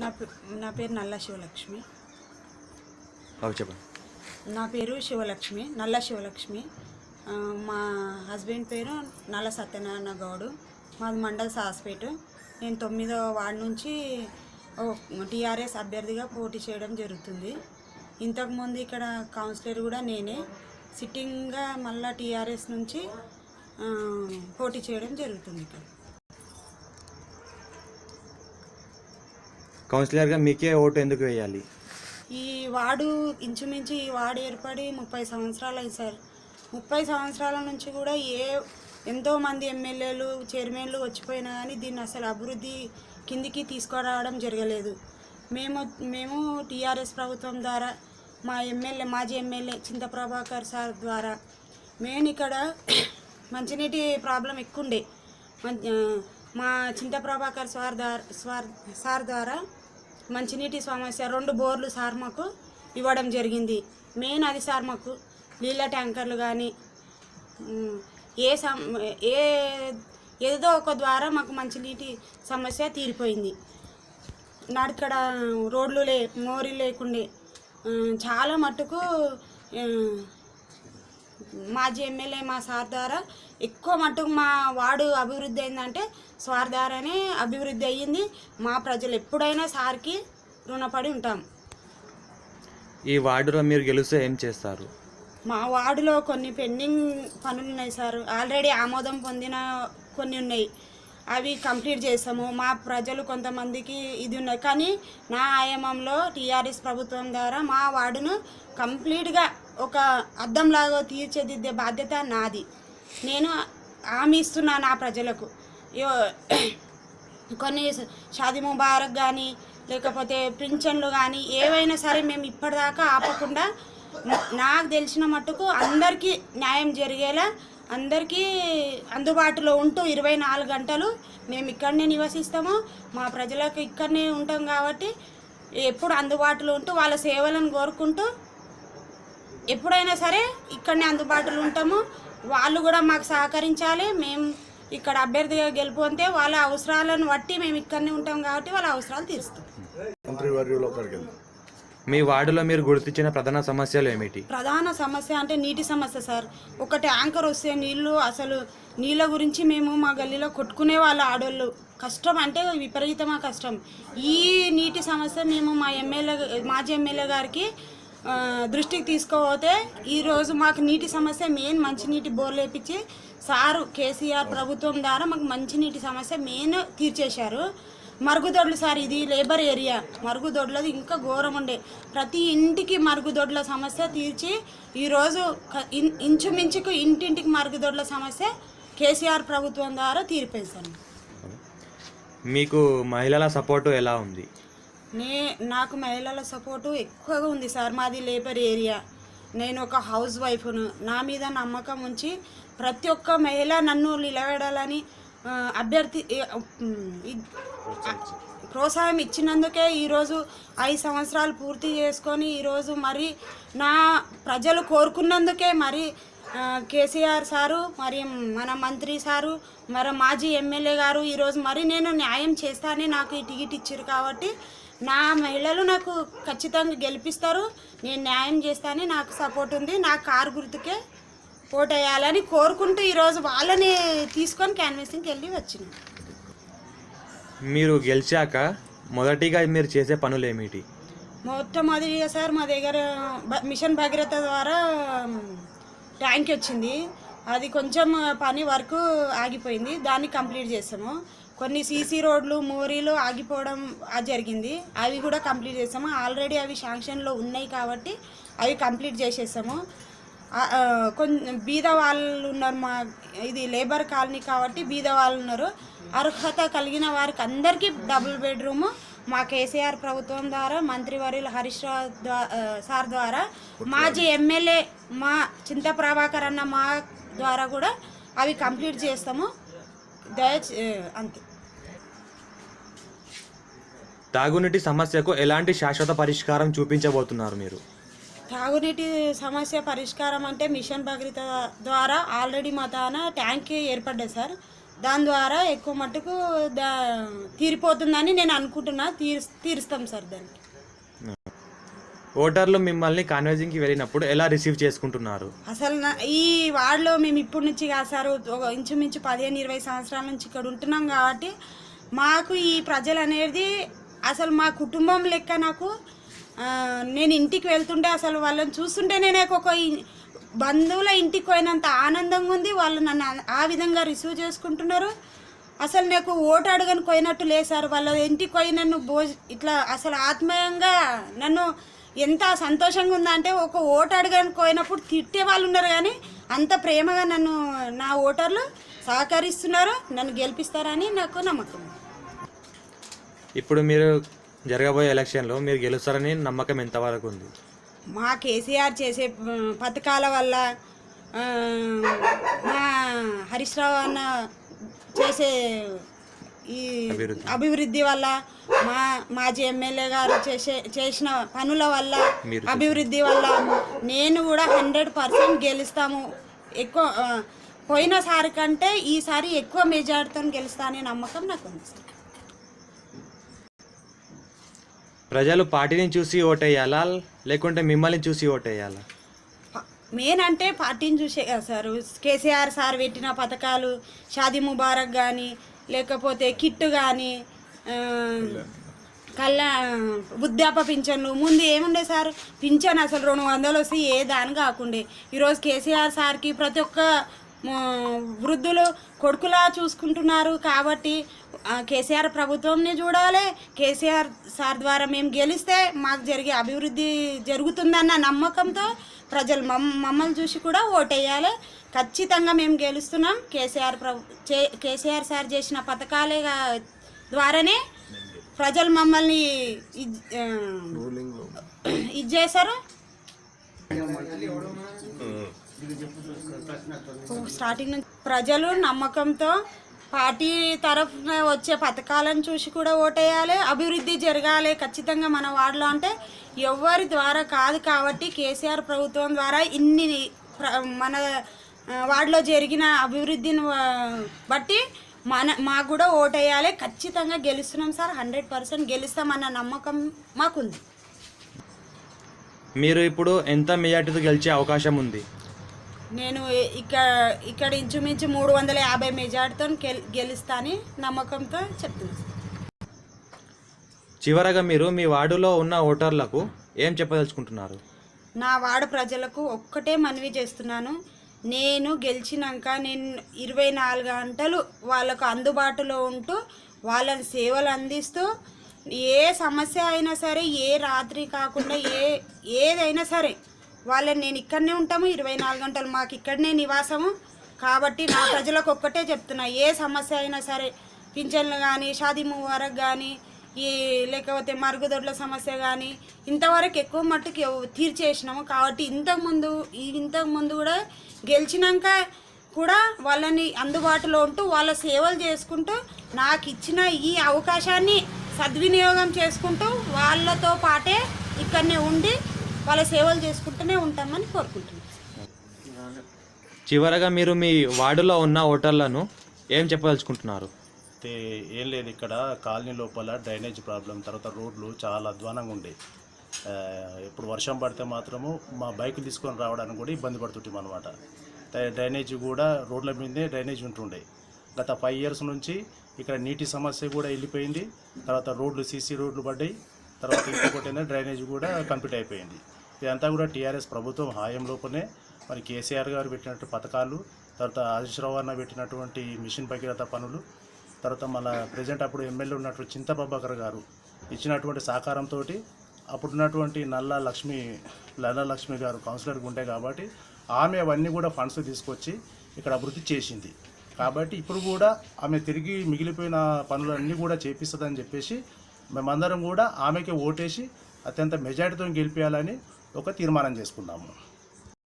నా పే- నా పేరు నల్ల శివలక్ష్మి. చెప్పండి. నా పేరు శివలక్ష్మి నల్ల శివలక్ష్మి. మా హస్బెండ్ పేరు నల్ల సత్యనారాయణ గౌడు. మాది మండల సాస్పేట. నేను తొమ్మిదో వార్డు నుంచి టీఆర్ఎస్ అభ్యర్థిగా పోటీ చేయడం జరుగుతుంది. ఇంతకుముందు ఇక్కడ కౌన్సిలర్ కూడా నేనే. సిట్టింగ్గా మళ్ళా టీఆర్ఎస్ నుంచి పోటీ చేయడం జరుగుతుంది ఇక్కడ. కౌన్సిలర్గా మీకే ఓటు ఎందుకు వేయాలి? ఈ వార్డు ఇంచుమించు ఈ వార్డు ఏర్పడి ముప్పై సంవత్సరాలు అయింది సార్. ముప్పై సంవత్సరాల నుంచి కూడా ఏ ఎంతో మంది ఎమ్మెల్యేలు చైర్మన్లు వచ్చిపోయినా కానీ దీన్ని అసలు అభివృద్ధి కిందికి తీసుకురావడం జరగలేదు. మేము మేము టీఆర్ఎస్ ప్రభుత్వం ద్వారా మా ఎమ్మెల్యే మాజీ ఎమ్మెల్యే చింత ప్రభాకర్ సార్ ద్వారా మెయిన్ ఇక్కడ మంచినీటి ప్రాబ్లం ఎక్కువ ఉండే మం- మా చింత ప్రభాకర్ సార్ ద్వారా సార్ సార్ ద్వారా మంచినీటి సమస్య రెండు బోర్లు సార్ మాకు ఇవ్వడం జరిగింది. మెయిన్ అది సార్ మాకు నీళ్ళ ట్యాంకర్లు కానీ ఏ సమ ఏ ఏదో ఒక ద్వారా మాకు మంచినీటి సమస్య తీరిపోయింది. నాడిక్కడ రోడ్లు లే మోరీ లేకుండే చాలా మట్టుకు మాజీ ఎమ్మెల్యే మా సార్ ద్వారా ఎక్కువ మట్టుకు మా వార్డు అభివృద్ధి అయిందంటే సార్ ద్వారానే అభివృద్ధి అయ్యింది. మా ప్రజలు ఎప్పుడైనా సార్కి రుణపడి ఉంటాం. ఈ వార్డులో మీరు గెలిస్తే ఏం చేస్తారు? మా వార్డులో కొన్ని పెండింగ్ పనులు ఉన్నాయి సార్. ఆల్రెడీ ఆమోదం పొందిన కొన్ని ఉన్నాయి. అవి కంప్లీట్ చేస్తాము. మా ప్రజలు కొంతమందికి ఇది ఉన్నాయి. కానీ నా ఆయామంలో టీఆర్ఎస్ ప్రభుత్వం ద్వారా మా వార్డును కంప్లీట్గా ఒక అద్దంలాగా తీర్చిదిద్దే బాధ్యత నాది. నేను హామీ ఇస్తున్నా నా ప్రజలకు. యో- కొన్ని షాది ముబారక్ కానీ లేకపోతే పింఛన్లు కానీ ఏవైనా సరే మేము ఇప్పటిదాకా ఆపకుండా నాకు తెలిసిన మట్టుకు అందరికీ న్యాయం జరిగేలా అందరికీ అందుబాటులో ఉంటూ ఇరవై నాలుగు గంటలు మేము ఇక్కడనే నివసిస్తాము. మా ప్రజలకు ఇక్కడనే ఉంటాం కాబట్టి ఎప్పుడు అందుబాటులో ఉంటూ వాళ్ళ సేవలను కోరుకుంటూ ఎప్పుడైనా సరే ఇక్కడనే అందుబాటులో ఉంటాము. వాళ్ళు కూడా మాకు సహకరించాలి. మేము ఇక్కడ అభ్యర్థిగా గెలుపొందితే వాళ్ళ అవసరాలను బట్టి మేము ఇక్కడనే ఉంటాం కాబట్టి వాళ్ళ అవసరాలు తీరుస్తాం. మీ వార్డులో మీరు గుర్తించిన ప్రధాన సమస్యలు ఏమిటి? ప్రధాన సమస్య అంటే నీటి సమస్య సార్. ఒక ట్యాంకర్ వస్తే నీళ్ళు అసలు నీళ్ళ గురించి మేము మా గల్లీలో కొట్టుకునే వాళ్ళ ఆడోళ్ళు. కష్టం అంటే విపరీతమా కష్టం. ఈ నీటి సమస్య మేము మా ఎమ్మెల్యే మాజీ ఎమ్మెల్యే గారికి దృష్టికి తీసుకుపోతే ఈరోజు మాకు నీటి సమస్య మెయిన్ మంచినీటి బోర్లు వేపించి సారు కేసీఆర్ ప్రభుత్వం ద్వారా మాకు మంచినీటి సమస్య మెయిన్ తీర్చేశారు. మరుగుదొడ్లు సార్ ఇది లేబర్ ఏరియా. మరుగుదొడ్లది ఇంకా ఘోరం ఉండే. ప్రతి ఇంటికి మరుగుదొడ్ల సమస్య తీర్చి ఈరోజు ఇంచుమించుకు ఇంటింటికి మరుగుదొడ్ల సమస్య కేసీఆర్ ప్రభుత్వం ద్వారా తీరిపోయింది సార్. మీకు మహిళల సపోర్టు ఎలా ఉంది? నే నాకు మహిళల సపోర్టు ఎక్కువగా ఉంది సార్ మాది లేబర్ ఏరియా. నేను ఒక హౌస్ వైఫ్ను. నా మీద నమ్మకం ఉంచి ప్రతి ఒక్క మహిళ నన్ను నిలబెడాలని అభ్యర్థి ప్రోత్సాహం ఇచ్చినందుకే ఈరోజు ఐదు సంవత్సరాలు పూర్తి చేసుకొని ఈరోజు మరి నా ప్రజలు కోరుకున్నందుకే మరి కేసీఆర్ సారు మరి మన మంత్రి సారు మరి మాజీ ఎమ్మెల్యే గారు ఈరోజు మరి నేను న్యాయం చేస్తానే నాకు ఈ టికెట్ ఇచ్చారు కాబట్టి నా మహిళలు నాకు ఖచ్చితంగా గెలిపిస్తారు. నేను న్యాయం చేస్తానని నాకు సపోర్ట్ ఉంది. నా కారు గుర్తుకే ఓటేయాలని కోరుకుంటూ ఈరోజు వాళ్ళని తీసుకొని క్యాన్వాసింగ్కి వెళ్ళి వచ్చిన. మీరు గెలిచాక మొదటిగా మీరు చేసే పనులు ఏమిటి మొట్టమొదటిగా సార్ మా దగ్గర మిషన్ భగీరథ ద్వారా ట్యాంక్ వచ్చింది. అది కొంచెం పని వర్క్ ఆగిపోయింది. దాన్ని కంప్లీట్ చేస్తాము కొన్ని సీసీ రోడ్లు మోరీలు ఆగిపోవడం జరిగింది. అవి కూడా కంప్లీట్ చేసాము. ఆల్రెడీ అవి శాంక్షన్లో ఉన్నాయి కాబట్టి అవి కంప్లీట్ చేసేస్తాము కొంచెం బీద వాళ్ళు ఉన్నారు మా ఇది లేబర్ కాలనీ కాబట్టి బీద వాళ్ళు ఉన్నారు. అర్హత కలిగిన వారికి అందరికీ డబుల్ బెడ్రూము. మా కేసీఆర్ ప్రభుత్వం ద్వారా మంత్రివర్యులు హరీష్ రావు సార్ ద్వారా మాజీ ఎమ్మెల్యే మా చింత ప్రభాకర్ అన్న మా ద్వారా కూడా అవి కంప్లీట్ చేస్తాము. దయచే అంతే. తాగునీటి సమస్యకు ఎలాంటి శాశ్వత పరిష్కారం చూపించబోతున్నారు మీరు? తాగునీటి సమస్య పరిష్కారం అంటే మిషన్ భగీరథ ద్వారా ఆల్రెడీ మా తాన ట్యాంక్ ఏర్పడ్డది సార్. దాని ద్వారా ఎక్కువ మట్టుకు దా తీరిపోతుందని నేను అనుకుంటున్నా. తీరు తీరుస్తాం సార్ దానికి ఓటర్లు మిమ్మల్ని కాన్వెన్సింగ్కి వెళ్ళినప్పుడు ఎలా రిసీవ్ చేసుకుంటున్నారు? అసలు నా ఈ వార్డులో మేము ఇప్పటి నుంచి కాదు సార్ ఒక ఇంచుమించు పదిహేను ఇరవై సంవత్సరాల నుంచి ఇక్కడ ఉంటున్నాం కాబట్టి మాకు ఈ ప్రజలు అనేది అసలు మా కుటుంబం లెక్క నాకు నేను ఇంటికి వెళ్తుంటే అసలు వాళ్ళని చూస్తుంటే నేనే ఒక బంధువుల ఇంటికి పోయినంత ఆనందంగా ఉంది. వాళ్ళు నన్ను ఆ- ఆ విధంగా రిసీవ్ చేసుకుంటున్నారు. అసలు నాకు ఓటు అడగని పోయినట్టు లేదు సార్. వాళ్ళ ఇంటికి పోయి నన్ను భోజ ఇట్లా అసలు ఆత్మీయంగా నన్ను ఎంత సంతోషంగా ఉందంటే ఒక ఓటు అడగని పోయినప్పుడు తిట్టే వాళ్ళు ఉన్నారు కానీ అంత ప్రేమగా నన్ను నా ఓటర్లు సహకరిస్తున్నారు. నన్ను గెలిపిస్తారని నాకు నమ్మకం. ఇప్పుడు మీరు జరగబోయే ఎలక్షన్లో మీరు గెలుస్తారని నమ్మకం ఎంతవరకు ఉంది? మా కేసీఆర్ చేసే పథకాల వల్ల మా హరీష్ రావు అన్న చేసే ఈ అభివృద్ధి. వల్ల మా మాజీ ఎమ్మెల్యే గారు చేసే చేసిన పనుల వల్ల అభివృద్ధి వల్ల నేను కూడా హండ్రెడ్ పర్సెంట్ గెలుస్తాము. ఎక్కువ పోయినసారి కంటే ఈసారి ఎక్కువ మెజార్టీతో గెలుస్తా అనే నమ్మకం నాకు ఉంది సార్. ప్రజలు పార్టీని చూసి ఓటేయాలా? లేకుంటే మిమ్మల్ని చూసి ఓటేయాలా? మెయిన్ అంటే పార్టీని చూసే కదా సార్ కేసీఆర్ సార్ పెట్టిన పథకాలు షాదీ ముబారక్ కానీ లేకపోతే కిట్టు కానీ కళ్యా వృద్ధాప పింఛన్లు ముందు ఏముండే సార్? పింఛన్ అసలు రెండు వందలు వస్తే ఏ దాని కాకుండే. ఈరోజు కేసీఆర్ సార్కి ప్రతి ఒక్క వృద్ధులు కొడుకులా చూసుకుంటున్నారు కాబట్టి కేసీఆర్ ప్రభుత్వంని చూడాలి. కేసీఆర్ సార్ ద్వారా మేము గెలిస్తే మాకు జరిగే అభివృద్ధి జరుగుతుందన్న నమ్మకంతో ప్రజలు మమ్ మమ్మల్ని చూసి కూడా ఓటేయాలి. ఖచ్చితంగా మేము గెలుస్తున్నాం. కేసీఆర్ ప్రభు చే కేసీఆర్ సార్ చేసిన పథకాలే ద్వారానే ప్రజలు మమ్మల్ని ఇది చేశారు స్టార్టింగ్ నుంచి ప్రజలు నమ్మకంతో పార్టీ తరఫున వచ్చే పథకాలను చూసి కూడా ఓటేయాలి అభివృద్ధి జరగాలి ఖచ్చితంగా మన వార్డులో అంటే ఎవరి ద్వారా కాదు కాబట్టి కేసీఆర్ ప్రభుత్వం ద్వారా ఇన్ని ప్ర- మన వార్డులో జరిగిన అభివృద్ధిని బట్టి మన మాకు కూడా ఓటేయాలి. ఖచ్చితంగా గెలుస్తున్నాం సార్ హండ్రెడ్ పర్సెంట్ గెలుస్తామన్న నమ్మకం మాకుంది. మీరు ఇప్పుడు ఎంత మెజార్టీతో గెలిచే అవకాశం ఉంది? నేను ఇక్కడ ఇక్కడ ఇంచుమించు మూడు వందల యాభై మెజార్టీతో గెల్ గెలుస్తాని నమ్మకంతో చెప్తున్నాను చివరగా మీరు మీ వార్డులో ఉన్న ఓటర్లకు ఏం చెప్పదలుచుకుంటున్నారు? నా వార్డు ప్రజలకు ఒక్కటే మనవి చేస్తున్నాను. నేను గెలిచినాక నేను ఇరవై నాలుగు గంటలు వాళ్ళకు అందుబాటులో ఉంటూ వాళ్ళని సేవలు అందిస్తూ ఏ సమస్య అయినా సరే ఏ రాత్రి కాకుండా ఏ ఏదైనా సరే వాళ్ళని నేను ఇక్కడనే ఉంటాము ఇరవై నాలుగు గంటలు మాకు ఇక్కడనే నివాసము. కాబట్టి నా ప్రజలకు ఒక్కటే చెప్తున్నా ఏ సమస్య అయినా సరే పింఛన్లు కానీ షాదీ వరకు కానీ ఈ లేకపోతే మరుగుదొడ్ల సమస్య కానీ ఇంతవరకు ఎక్కువ మట్టుకు తీర్చేసినాము. కాబట్టి ఇంతకుముందు ఇంతకుముందు కూడా గెలిచినాక కూడా వాళ్ళని అందుబాటులో ఉంటూ వాళ్ళ సేవలు చేసుకుంటూ నాకు ఇచ్చిన ఈ అవకాశాన్ని సద్వినియోగం చేసుకుంటూ వాళ్ళతో పాటే ఇక్కడనే ఉండి వాళ్ళ సేవలు చేసుకుంటూనే ఉంటామని కోరుకుంటున్నాను చివరగా మీరు మీ వార్డులో ఉన్న ఓటర్లను ఏం చెప్పదలుచుకుంటున్నారు? అయితే ఏం లేదు ఇక్కడ కాలనీ లోపల డ్రైనేజ్ ప్రాబ్లం తర్వాత రోడ్లు చాలా అధ్వానంగా ఉండే. ఇప్పుడు వర్షం పడితే మాత్రము మా బైక్ తీసుకొని రావడానికి కూడా ఇబ్బంది పడుతుంటాం అనమాట డ్రైనేజ్ కూడా రోడ్ల మీదే డ్రైనేజ్ ఉంటుండే. గత ఫైవ్ ఇయర్స్ నుంచి ఇక్కడ నీటి సమస్య కూడా వెళ్ళిపోయింది. తర్వాత రోడ్లు సీసీ రోడ్లు పడ్డాయి. తర్వాత ఇంకొకటి ఏంటంటే డ్రైనేజ్ కూడా కంప్లీట్ అయిపోయింది. ఇదంతా కూడా టీఆర్ఎస్ ప్రభుత్వం హాయం లోపలనే మరి కేసీఆర్ గారు పెట్టినట్టు పథకాలు తర్వాత హరీష్ రావు అన్న పెట్టినటువంటి మిషన్ భగీరథ పనులు తర్వాత మళ్ళీ ప్రజెంట్ అప్పుడు ఎమ్మెల్యే ఉన్నటువంటి చింతబాబాకర్ గారు ఇచ్చినటువంటి సహకారంతో అప్పుడున్నటువంటి నల్లా నల్ల లక్ష్మి నల్ల లక్ష్మి గారు కౌన్సిలర్గా ఉండే కాబట్టి ఆమె అవన్నీ కూడా ఫండ్స్ తీసుకొచ్చి ఇక్కడ అభివృద్ధి చేసింది. కాబట్టి ఇప్పుడు కూడా ఆమె తిరిగి మిగిలిపోయిన పనులన్నీ కూడా చేపిస్తుందని చెప్పేసి మేమందరం కూడా ఆమెకి ఓటేసి అత్యంత మెజార్టీతో గెలిపించాలని ఒక తీర్మానం చేసుకున్నాము.